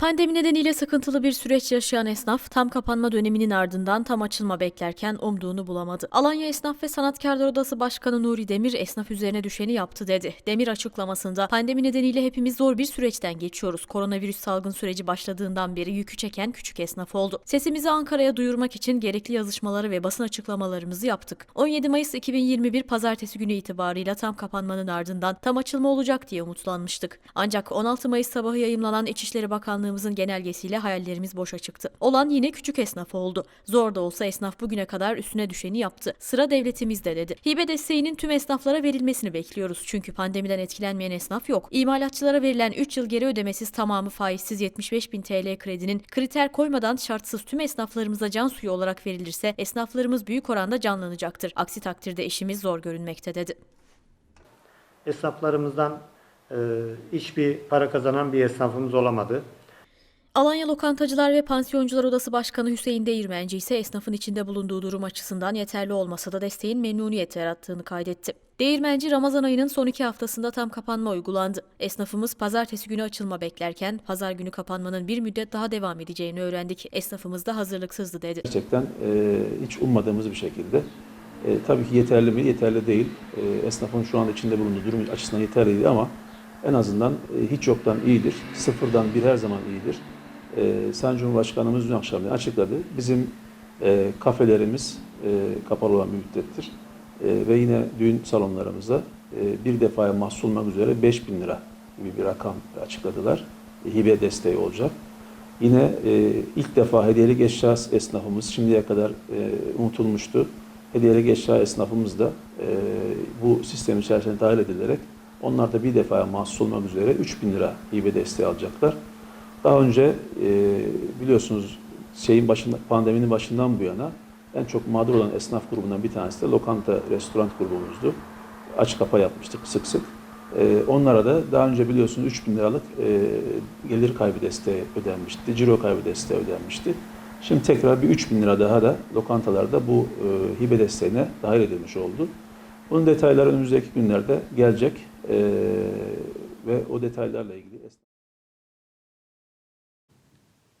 Pandemi nedeniyle sıkıntılı bir süreç yaşayan esnaf tam kapanma döneminin ardından tam açılma beklerken umduğunu bulamadı. Alanya Esnaf ve Sanatkarlar Odası Başkanı Nuri Demir esnaf üzerine düşeni yaptı dedi. Demir açıklamasında pandemi nedeniyle hepimiz zor bir süreçten geçiyoruz. Koronavirüs salgın süreci başladığından beri yükü çeken küçük esnaf oldu. Sesimizi Ankara'ya duyurmak için gerekli yazışmaları ve basın açıklamalarımızı yaptık. 17 Mayıs 2021 pazartesi günü itibarıyla tam kapanmanın ardından tam açılma olacak diye umutlanmıştık. Ancak 16 Mayıs sabahı yayımlanan İçişleri Bakanlığımızın genelgesiyle hayallerimiz boşa çıktı. Olan yine küçük esnaf oldu. Zor da olsa esnaf bugüne kadar üstüne düşeni yaptı. Sıra devletimizde dedi. Hibe desteğinin tüm esnaflara verilmesini bekliyoruz. Çünkü pandemiden etkilenmeyen esnaf yok. İmalatçılara verilen 3 yıl geri ödemesiz tamamı faizsiz 75 bin TL kredinin kriter koymadan şartsız tüm esnaflarımıza can suyu olarak verilirse esnaflarımız büyük oranda canlanacaktır. Aksi takdirde işimiz zor görünmekte dedi. esnaflarımızdan e, hiçbir para kazanan bir esnafımız olamadı. Alanya Lokantacılar ve Pansiyoncular Odası Başkanı Hüseyin Değirmenci ise esnafın içinde bulunduğu durum açısından yeterli olmasa da desteğin memnuniyet yarattığını kaydetti. Değirmenci Ramazan ayının son iki haftasında tam kapanma uygulandı. Esnafımız pazartesi günü açılma beklerken pazar günü kapanmanın bir müddet daha devam edeceğini öğrendik. Esnafımız da hazırlıksızdı dedi. Gerçekten e, hiç ummadığımız bir şekilde. E, tabii ki yeterli mi? Yeterli değil. E, esnafın şu anda içinde bulunduğu durum açısından yeterli değil ama en azından e, hiç yoktan iyidir. Sıfırdan bir her zaman iyidir. E, Sayın Cumhurbaşkanımız dün akşam açıkladı. Bizim e, kafelerimiz e, kapalı olan bir müddettir. E, ve yine düğün salonlarımızda e, bir defaya mahsus olmak üzere 5 bin lira gibi bir rakam açıkladılar. E, hibe desteği olacak. Yine e, ilk defa hediyelik eşya esnafımız şimdiye kadar e, unutulmuştu. Hediyelik eşya esnafımız da e, bu sistem içerisine dahil edilerek onlar da bir defaya mahsus olmak üzere 3 bin lira hibe desteği alacaklar. Daha önce e, biliyorsunuz şeyin başında, pandeminin başından bu yana en çok mağdur olan esnaf grubundan bir tanesi de lokanta, restoran grubumuzdu. Aç kapa yapmıştık sık sık. Ee, onlara da daha önce biliyorsunuz 3 bin liralık e, gelir kaybı desteği ödenmişti, ciro kaybı desteği ödenmişti. Şimdi tekrar bir 3 bin lira daha da lokantalarda bu e, hibe desteğine dahil edilmiş oldu. Bunun detayları önümüzdeki günlerde gelecek e, ve o detaylarla ilgili